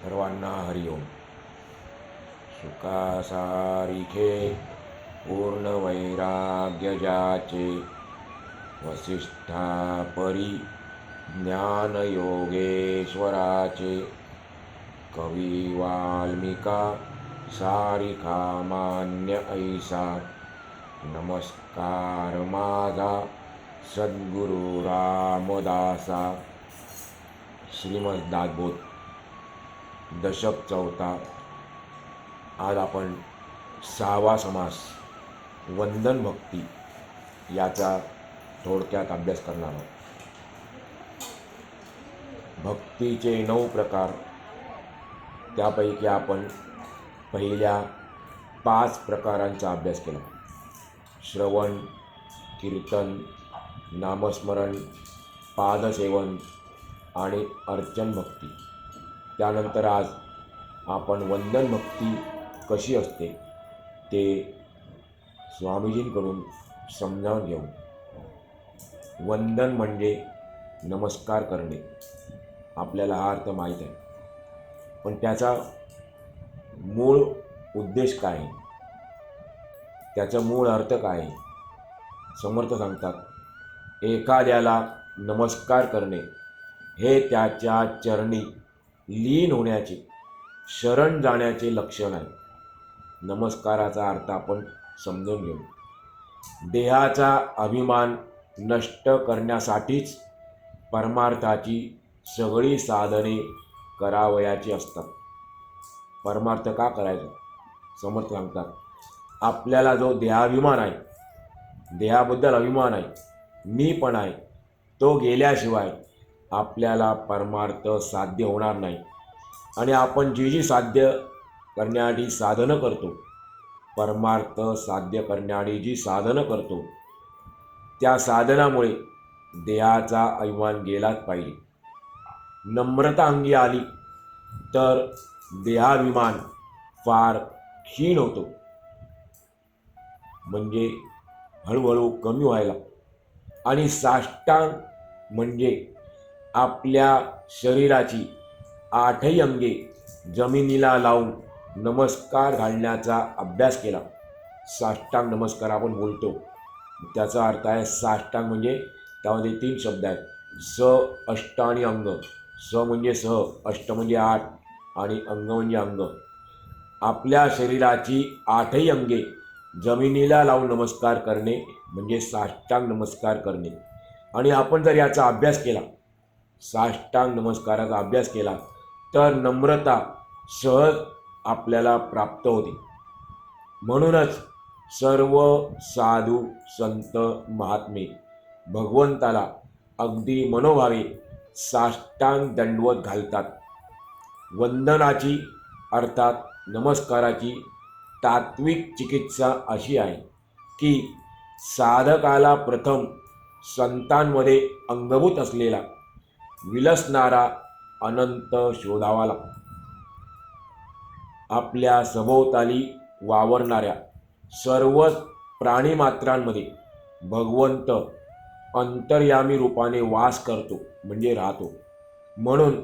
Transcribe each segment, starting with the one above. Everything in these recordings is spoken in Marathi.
सर्वांना हरिओम सुखासारिखे पूर्ण वैराग्य ज्याचे वसिष्ठा परी ज्ञानयोगेश्वराचे कवी वाल्मिका सारिका मान्य ऐसा. नमस्कार माझा सद्गुरु रामदासा. श्रीमद दशक चौथा आज आपण सहावा समास वंदन भक्ती याचा थोडक्यात अभ्यास करणार आहोत. भक्तीचे नऊ प्रकार त्यापैकी आपण पहिल्या पाच प्रकारांचा अभ्यास केला. श्रवण कीर्तन नामस्मरण पादसेवन आणि अर्चन भक्ती. त्यानंतर आज आपण वंदन भक्ती कशी असते ते स्वामीजींकडून समजावून घेऊ. वंदन म्हणजे नमस्कार करणे. आपल्याला हा अर्थ माहीत आहे. पण त्याचा मूळ उद्देश काय आहे? त्याचा मूळ अर्थ काय आहे? समर्थ सांगतात एखाद्याला नमस्कार करणे हे त्याच्या चरणी लीन होण्याचे शरण जाण्याचे लक्षण आहे नमस्काराचा अर्थ आपण समजून घेऊ. देहाचा अभिमान नष्ट करण्यासाठीच परमार्थाची सगळी साधने करावयाची असतात. परमार्थ का करायचा? समर्थ सांगतात. आपल्याला जो देहाभिमान आहे देहाबद्दल अभिमान आहे मी पण आहे तो गेल्याशिवाय आपल्याला परमार्थ साध्य होणार नाही. आणि आपण जी जी साध्य करण्याआधी साधनं करतो परमार्थ साध्य करण्याआधी जी साधनं करतो त्या साधनामुळे देहाचा अभिमान गेलाच पाहिजे. नम्रता अंगी आली तर देहाभिमान फार क्षीण होतो. म्हणजे हळूहळू कमी व्हायला. आणि साष्टांग म्हणजे आपल्या शरीराची आठही अंगे जमिनीला लावून नमस्कार घालण्याचा अभ्यास केला. साष्टांग नमस्कार आपण बोलतो. त्याचा अर्थ आहे साष्टांग म्हणजे त्यामध्ये तीन शब्द आहेत. स अष्ट आणि अंग. स म्हणजे सह अष्ट म्हणजे आठ आणि अंग म्हणजे अंग. आपल्या शरीराची आठही अंगे जमिनीला लावून नमस्कार करणे म्हणजे साष्टांग नमस्कार करणे. आणि आपण जर याचा अभ्यास केला साष्टांग नमस्काराचा अभ्यास केला तर नम्रता सहज आपल्याला प्राप्त होते. म्हणूनच सर्व साधू संत महात्मे भगवंताला अगदी मनोभावे साष्टांग दंडवत घालतात. वंदनाची अर्थात नमस्काराची तात्विक चिकित्सा अशी आहे की साधकाला प्रथम संतांमध्ये अंगभूत असलेला विलसणारा अनंत शोधावा लागतो आपल्या सभोवताली वावरणाऱ्या सर्वच प्राणीमात्रांमध्ये भगवंत अंतर्यामी रूपाने वास करतो म्हणजे राहतो. म्हणून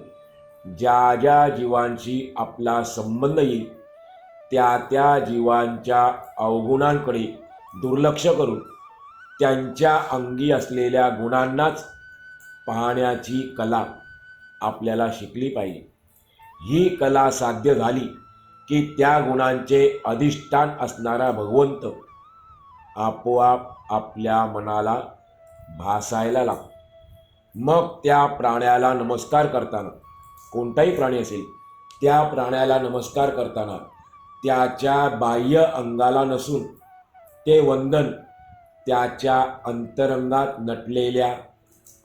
ज्या ज्या जीवांशी आपला संबंध येईल त्या त्या जीवांच्या अवगुणांकडे दुर्लक्ष करून त्यांच्या अंगी असलेल्या गुणांनाच पाहण्याची कला आपल्याला शिकली पाहिजे. ही कला साध्य झाली की त्या गुणांचे अधिष्ठान असणारा भगवंत आपोआप आपल्या मनाला भासायला लागतो. मग त्या प्राण्याला नमस्कार करताना कोणताही प्राणी असेल त्या प्राण्याला नमस्कार करताना त्याच्या बाह्य अंगाला नसून ते वंदन त्याच्या अंतरंगात नटलेल्या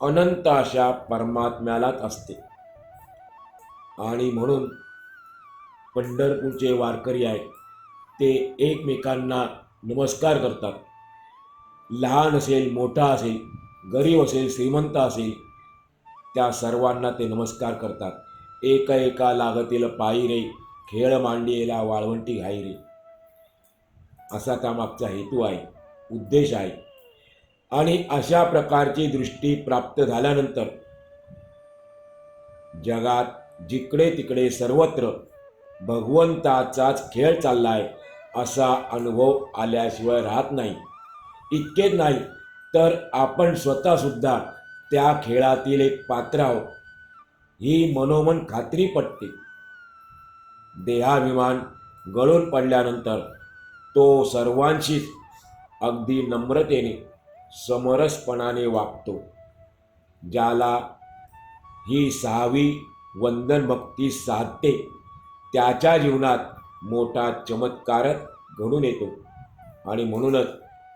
अनंत अशा परमात्म्यालाच असते. आणि म्हणून पंढरपूरचे वारकरी आहेत ते एकमेकांना नमस्कार करतात. लहान असेल मोठा असेल गरीब असेल श्रीमंत असेल त्या सर्वांना ते नमस्कार करतात. एक एका लागतील पायी रे खेळ मांडियेला वाळवंटी घाई रे. असा त्यामागचा हेतू आहे उद्देश आहे. आणि अशा प्रकारची दृष्टी प्राप्त झाल्यानंतर जगात जिकडे तिकडे सर्वत्र भगवंताचाच खेळ चाललाय असा अनुभव आल्याशिवाय राहत नाही. इतकेच नाही तर आपण स्वतःसुद्धा त्या खेळातील एक पात्र आहोत. ही मनोमन खात्री पटते. देहाभिमान गळून पडल्यानंतर तो सर्वांशीच अगदी नम्रतेने समरसपणाने वागतो ज्याला ही सहावी वंदन भक्ती साधते त्याच्या जीवनात मोठा चमत्कारच घडून येतो. आणि म्हणूनच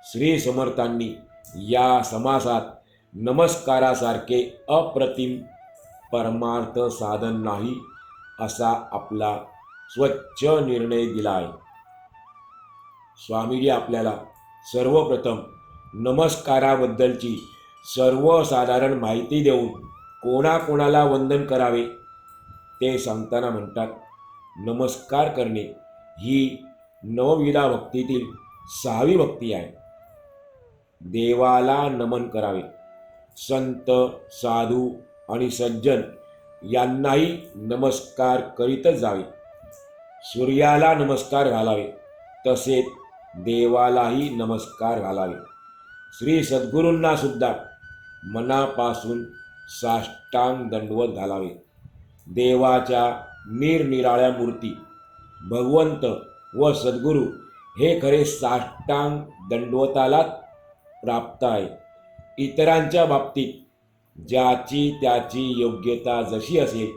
श्री समर्थांनी या समासात नमस्कारासारखे अप्रतिम परमार्थ साधन नाही असा आपला स्वच्छ निर्णय दिला आहे स्वामीजी आपल्याला सर्वप्रथम नमस्काराबद्दलची सर्वसाधारण माहिती देऊन कोणाकोणाला वंदन करावे ते सांगताना म्हणतात नमस्कार करणे ही नवविधा भक्तीतील सहावी भक्ती आहे. देवाला नमन करावे. संत साधू आणि सज्जन यांनाही नमस्कार करीतच जावे. सूर्याला नमस्कार घालावे तसेच देवालाही नमस्कार घालावे. श्री सद्गुरूंना सुद्धा मनापासून साष्टांग दंडवत घालावे. देवाच्या निरनिराळ्या मूर्ती भगवंत व सद्गुरू हे खरे साष्टांग दंडवतालाच प्राप्त आहे. इतरांच्या बाबतीत ज्याची त्याची योग्यता जशी असेल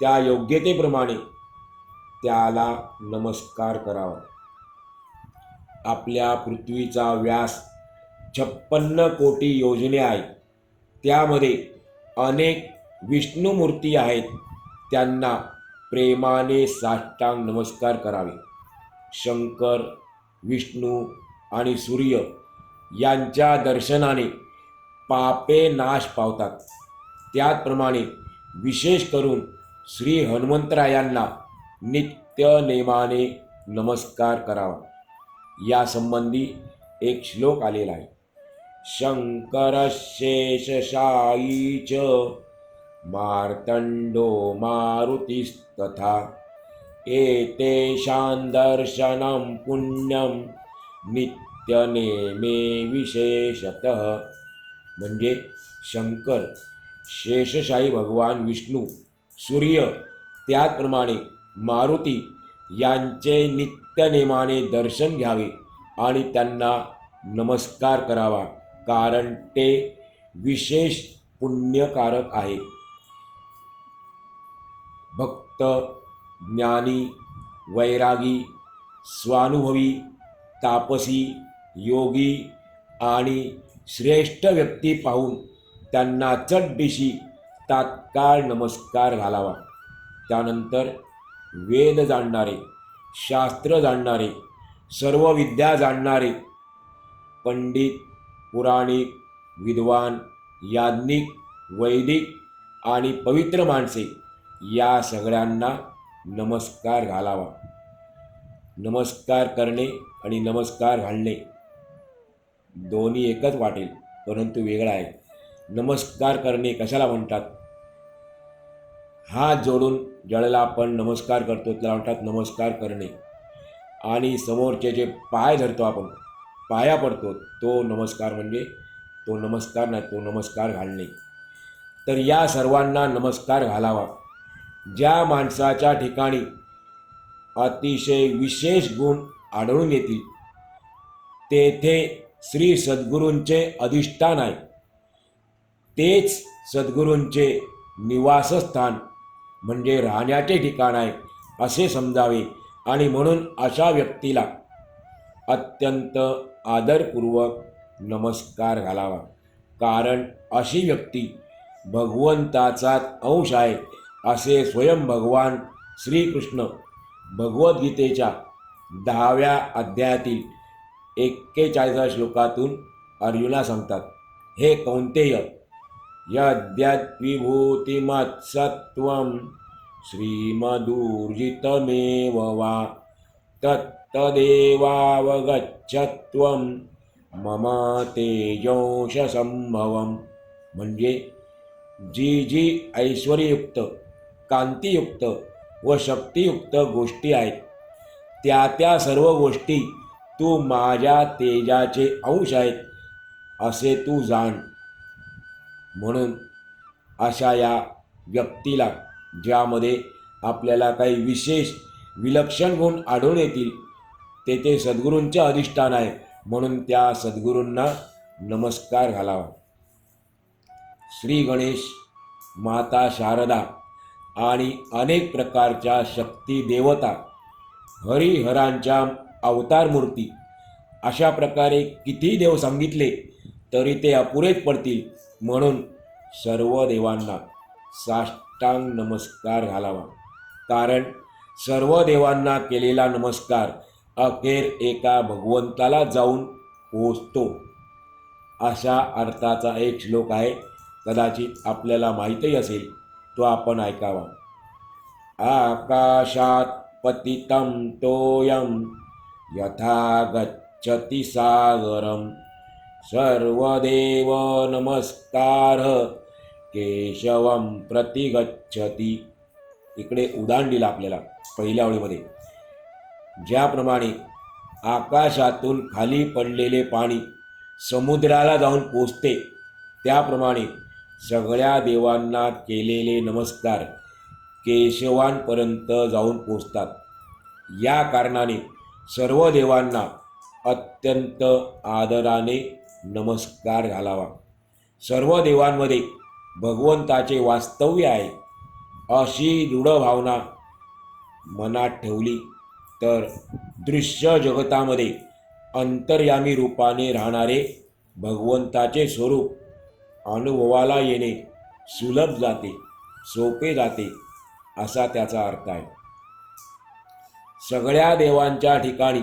त्या योग्यतेप्रमाणे त्याला नमस्कार करावा. आपल्या पृथ्वीचा व्यास छप्पन्न कोटी योजने आहेत. त्यामध्ये अनेक विष्णुमूर्ती आहेत. त्यांना प्रेमाने साष्टांग नमस्कार करावे. शंकर विष्णू आणि सूर्य यांच्या दर्शनाने पापे नाश पावतात. त्याचप्रमाणे विशेष करून श्री हनुमंतरायांना नित्य नेमाने नमस्कार करावा. यासंबंधी एक श्लोक आलेला आहे. शङ्करशेषशायी च मार्तंडो मारुतिस्तथा। एतेषां दर्शनं पुण्यं नित्यनेमे विशेषतः। म्हणजे शंकर शेषशाही भगवान विष्णू सूर्य त्याचप्रमाणे मारुती यांचे नित्यनेमाने दर्शन घ्यावे आणि त्यांना नमस्कार करावा. कारण ते विशेष पुण्यकारक आहे. भक्त ज्ञानी वैरागी स्वानुभवी तापसी योगी आणि श्रेष्ठ व्यक्ती पाहून त्यांना चटदिशी तात्काळ नमस्कार घालावा. त्यानंतर वेद जाणणारे शास्त्र जाणणारे सर्व विद्या जाणणारे पंडित पुराणिक विद्वान याज्ञिक वैदिक आणि पवित्र माणसे या सगळ्यांना नमस्कार घालावा. नमस्कार करणे आणि नमस्कार घालणे दोन्ही एकच वाटेल परंतु वेगळा आहे. नमस्कार करणे कशाला म्हणतात? हात जोडून ज्यावेळेला आपण नमस्कार करतो त्याला म्हणतात नमस्कार करणे. आणि समोरचे जे पाय धरतो आपण पाया पडतो तो नमस्कार म्हणजे तो नमस्कार नाही तो नमस्कार घालणे. तर या सर्वांना नमस्कार घालावा. ज्या माणसाच्या ठिकाणी अतिशय विशेष गुण आढळून येतील तेथे श्री सद्गुरूंचे अधिष्ठान आहे. तेच सद्गुरूंचे निवासस्थान म्हणजे राहण्याचे ठिकाण आहे असे समजावे. आणि म्हणून अशा व्यक्तीला अत्यंत आदरपूर्वक नमस्कार घालावा. कारण अशी व्यक्ती भगवंताचाच अंश आहे असे स्वयं भगवान श्रीकृष्ण भगवद्गीतेच्या दहाव्या अध्यायातील एक्केचाळीसा श्लोकातून अर्जुना सांगतात हे कौंतेय यद्यद्विभूतिमत्सत्वं श्रीमदूर्जितमेव वा तत् तत्तदेवावगच्छत्वं मम तेजोंशसंभवम म्हणजे जी जी ऐश्वर्ययुक्त कांतीयुक्त व शक्तियुक्त गोष्टी आहेत. त्या त्या सर्व गोष्टी तू माझ्या तेजाचे अंश आहेत असे तू जाण. म्हणून अशा या व्यक्तीला ज्यामध्ये आपल्याला काही विशेष विलक्षण गुण आढळून येतील ते ते सद्गुरूंचे अधिष्ठान आहे. म्हणून त्या सद्गुरूंना नमस्कार घालावा. श्री गणेश माता शारदा आणि अनेक प्रकारच्या शक्ती देवता हरिहरांच्या अवतार मूर्ती अशा प्रकारे किती देव सांगितले तरी ते अपुरेच पडतील. म्हणून सर्व देवांना साष्टांग नमस्कार घालावा. कारण सर्व देवांना केलेला नमस्कार अखेर एका भगवंताला जाऊन पोचतो. अशा अर्थाचा एक श्लोक आहे. कदाचित आपल्याला माहीतही असेल तो आपण ऐकावा. आकाशात पतितं तोयं यथा गच्छति सागरं। सर्वदेव नमस्कार केशवं प्रति गच्छति इकडे उदाहरण दिलं आपल्याला पहिल्या ओळीमध्ये. ज्याप्रमाणे आकाशातून खाली पडलेले पाणी समुद्राला जाऊन पोचते त्याप्रमाणे सगळ्या देवांना केलेले नमस्कार केशवांपर्यंत जाऊन पोचतात. या कारणाने सर्व देवांना अत्यंत आदराने नमस्कार घालावा. सर्व देवांमध्ये भगवंताचे वास्तव्य आहे अशी दृढ भावना मनात ठेवली. तर दृश्य जगतामध्ये अंतर्यामी रूपाने राहणारे भगवंताचे स्वरूप अनुभवाला येणे सुलभ जाते सोपे जाते असा त्याचा अर्थ आहे. सगळ्या देवांच्या ठिकाणी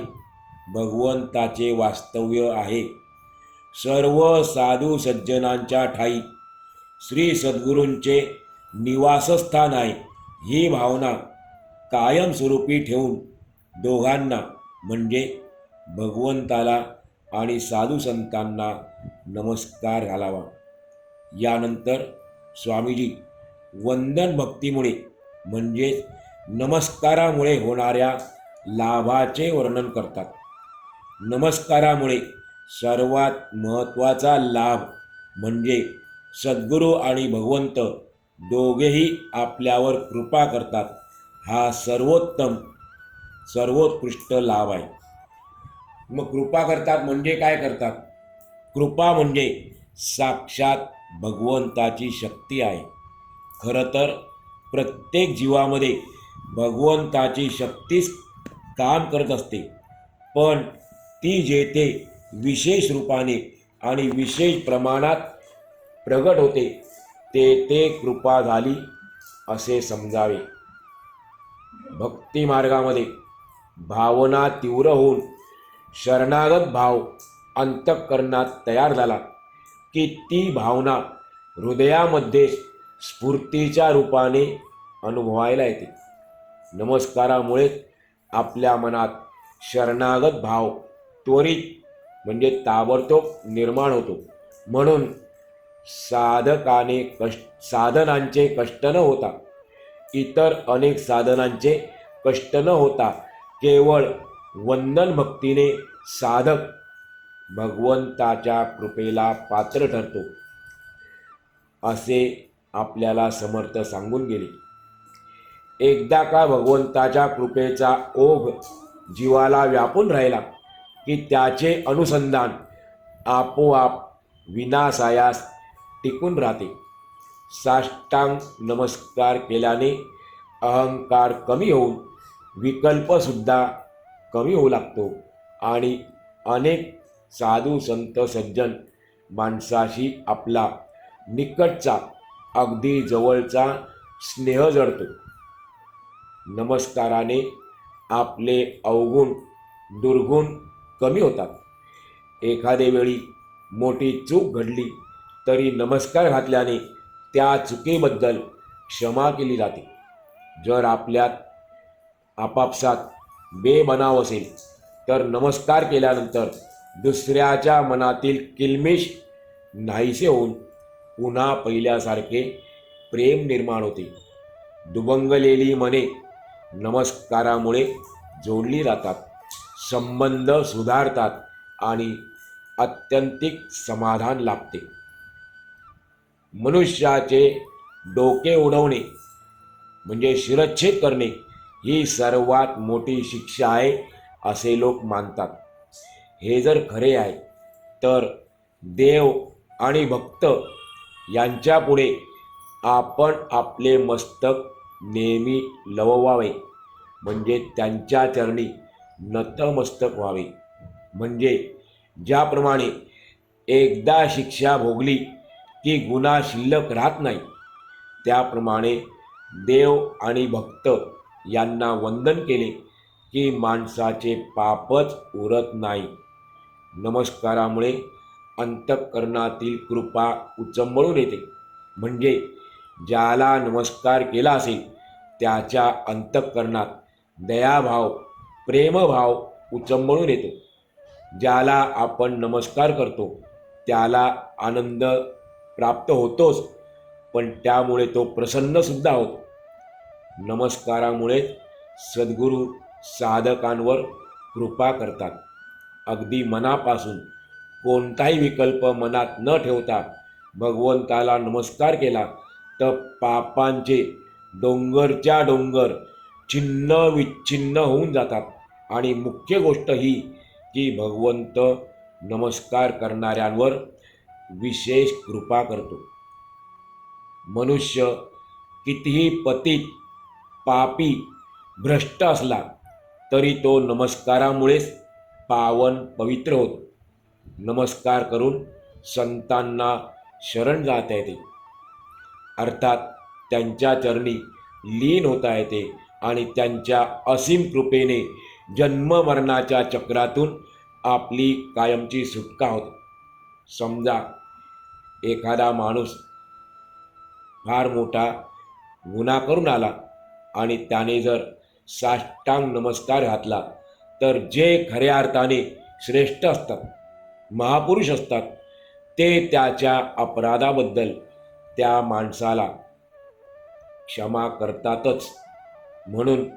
भगवंताचे वास्तव्य आहे. सर्व साधू सज्जनांच्या ठाई श्री सद्गुरूंचे निवासस्थान आहे. ही भावना कायमस्वरूपी ठेवून दोघांना म्हणजे भगवंताला आणि साधू संतांना नमस्कार घालावा. यानंतर स्वामीजी वंदन भक्तीमुळे म्हणजेच नमस्कारामुळे होणाऱ्या लाभाचे वर्णन करतात. नमस्कारामुळे सर्वात महत्त्वाचा लाभ म्हणजे सद्गुरू आणि भगवंत दोघेही आपल्यावर कृपा करतात. हा सर्वोत्तम सर्वोत्कृष्ट लाभ आहे. मग कृपा करतात म्हणजे काय करतात? कृपा म्हणजे साक्षात भगवंताची शक्ती आहे. खरं तर प्रत्येक जीवामध्ये भगवंताची शक्तीच काम करत असते. पण ती जेथे विशेष रूपाने आणि विशेष प्रमाणात प्रगट होते ते ते कृपा झाली असे समजावे. भक्ती मार्गामध्ये भावना तीव्र होऊन शरणागत भाव अंतःकरणात तयार झाला की ती भावना हृदयामध्ये स्फूर्तीच्या रूपाने अनुभवायला येते. नमस्कारामुळे आपल्या मनात शरणागत भाव त्वरित म्हणजे ताबडतोब निर्माण होतो. म्हणून साधकाने कष्ट साधनांचे कष्ट न होता इतर अनेक साधनांचे कष्ट न होता केवळ वंदन भक्तीने साधक भगवंताच्या कृपेला पात्र ठरतो. असे आपल्याला समर्थ सांगून गेले. एकदा का भगवंताच्या कृपेचा ओघ जीवाला व्यापून राहिला की त्याचे अनुसंधान आपोआप विनासायास टिकून राहते. साष्टांग नमस्कार केल्याने अहंकार कमी होऊन विकल्पसुद्धा कमी होऊ लागतो. आणि अनेक साधू संत सज्जन माणसाशी आपला निकटचा अगदी जवळचा स्नेह जडतो. नमस्काराने आपले अवगुण दुर्गुण कमी होतात. एखादे वेळी मोठी चूक घडली तरी नमस्कार घातल्याने त्या चुकीबद्दल क्षमा केली जाते. जर आपल्यात आपापसात बेबनाव असेल तर नमस्कार केल्यानंतर दुसऱ्याच्या मनातील किलमिश नाहीसे होऊन पुन्हा पहिल्यासारखे प्रेम निर्माण होते. दुबंगलेली मने नमस्कारामुळे जोडली जातात संबंध सुधारतात आणि अत्यंतिक समाधान लाभते. मनुष्याचे डोके उडवणे म्हणजे शिरच्छेद करणे ही सर्वात मोठी शिक्षा आहे असे लोक मानतात. हे जर खरे आहे तर देव आणि भक्त यांच्यापुढे आपण आपले मस्तक नेहमी लववावे. म्हणजे त्यांच्या चरणी नतमस्तक व्हावे. म्हणजे ज्याप्रमाणे एकदा शिक्षा भोगली की गुन्हा शिल्लक राहत नाही त्याप्रमाणे देव आणि भक्त यांना वंदन केले की माणसाचे पापच उरत नाही. नमस्कारामुळे अंतःकरणातील कृपा उचंबळून येते. म्हणजे ज्याला नमस्कार केला असेल त्याच्या अंतःकरणात दयाभाव प्रेमभाव उचंबळून येतो. ज्याला आपण नमस्कार करतो त्याला आनंद प्राप्त होतोच पण त्यामुळे तो प्रसन्नसुद्धा होतो. नमस्कारामुळे सद्गुरू साधकांवर कृपा करतात. अगदी मनापासून कोणताही विकल्प मनात न ठेवता भगवंताला नमस्कार केला तर पापांचे डोंगरच्या डोंगर छिन्न विच्छिन्न होऊन जातात. आणि मुख्य गोष्ट ही की भगवंत नमस्कार करणाऱ्यांवर विशेष कृपा करतो. मनुष्य कितीही पतित पापी भ्रष्ट असला तरी तो नमस्कारामुळेच पावन पवित्र होतो. नमस्कार करून संतांना शरण जाता येते. अर्थात त्यांच्या चरणी लीन होता येते आणि त्यांच्या असीम कृपेने जन्ममरणाच्या चक्रातून आपली कायमची सुटका होते. समजा एखादा माणूस फार मोठा गुन्हा करून आला आणि त्याने जर साष्टांग नमस्कार घातला तर जे खऱ्या अर्थाने श्रेष्ठ असतात महापुरुष असतात ते त्याच्या अपराधाबद्दल त्या माणसाला क्षमा करतातच. म्हणून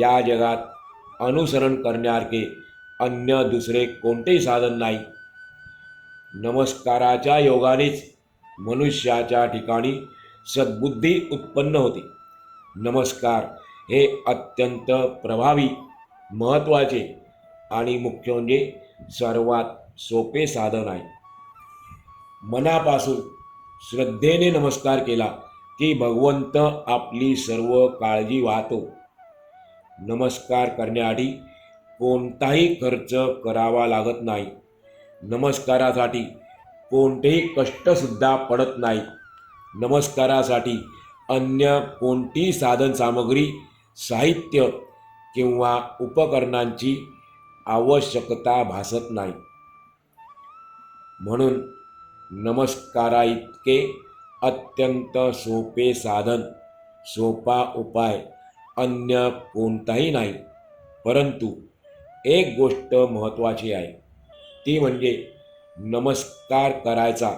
या जगात अनुसरण करण्यासारखे अन्य दुसरे कोणतेही साधन नाही. नमस्काराच्या योगानेच मनुष्याच्या ठिकाणी सद्बुद्धी उत्पन्न होते. नमस्कार. हे अत्यंत प्रभावी महत्त्वाचे आणि मुख्य म्हणजे सर्वात सोपे साधन आहे. मनापासून श्रद्धेने नमस्कार केला की भगवंत आपली सर्व काळजी वाहतो. नमस्कार करण्यासाठी कोणताही खर्च करावा लागत नाही. नमस्कारासाठी कोणतेही कष्टसुद्धा पडत नाही नमस्कारासाठी अन्य कोणतीही साधनसामग्री साहित्य किंवा उपकरणांची आवश्यकता भासत नाही. म्हणून नमस्कारा इतके अत्यंत सोपे साधन सोपा उपाय अन्य कोणताही नाही. परंतु एक गोष्ट महत्त्वाची आहे. ती म्हणजे नमस्कार करायचा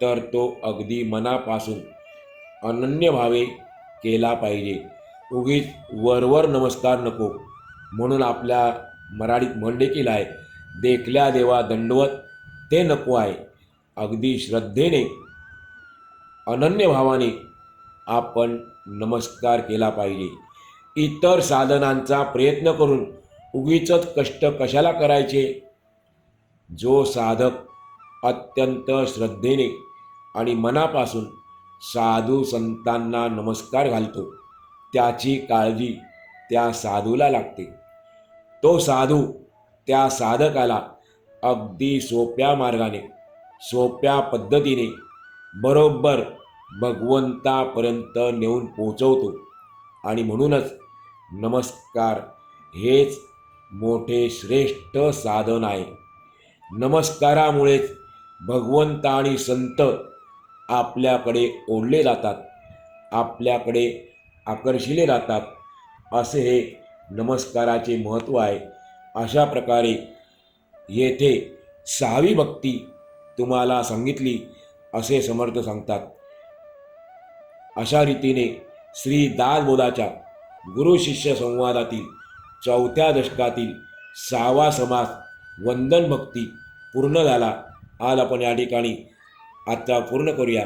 तर तो अगदी मनापासून अनन्य भावे केला पाहिजे. उगीच वरवर नमस्कार नको म्हणून आपल्या मराठीत म्हण देखील आहे. देखल्या देवा दंडवत ते नको आहे. अगदी श्रद्धेने अनन्य भावाने आपण नमस्कार केला पाहिजे. इतर साधनांचा प्रयत्न करून उगीच कष्ट कशाला करायचे? जो साधक अत्यंत श्रद्धेने आणि मनापासून साधू संतांना नमस्कार घालतो. त्याची काळजी त्या साधूला लागते. तो साधू त्या साधकाला अगदी सोप्या मार्गाने सोप्या पद्धतीने बरोबर भगवंतापर्यंत नेऊन पोचवतो आणि म्हणूनच नमस्कार हेच मोठे श्रेष्ठ साधन आहे. नमस्कारामुळेच भगवंत आणि संत आपल्याकडे ओढले जातात आपल्याकडे आकर्षिले जातात. असे हे नमस्काराचे महत्त्व आहे. अशा प्रकारे येथे सहावी भक्ती तुम्हाला सांगितली असे समर्थ सांगतात. अशा रीतीने श्री दासबोधाच्या गुरु शिष्य संवादातील चौथ्या दशकातील सहावा समास वंदन भक्ती पूर्ण झाला. आज आपण या ठिकाणी आता पूर्ण करूया.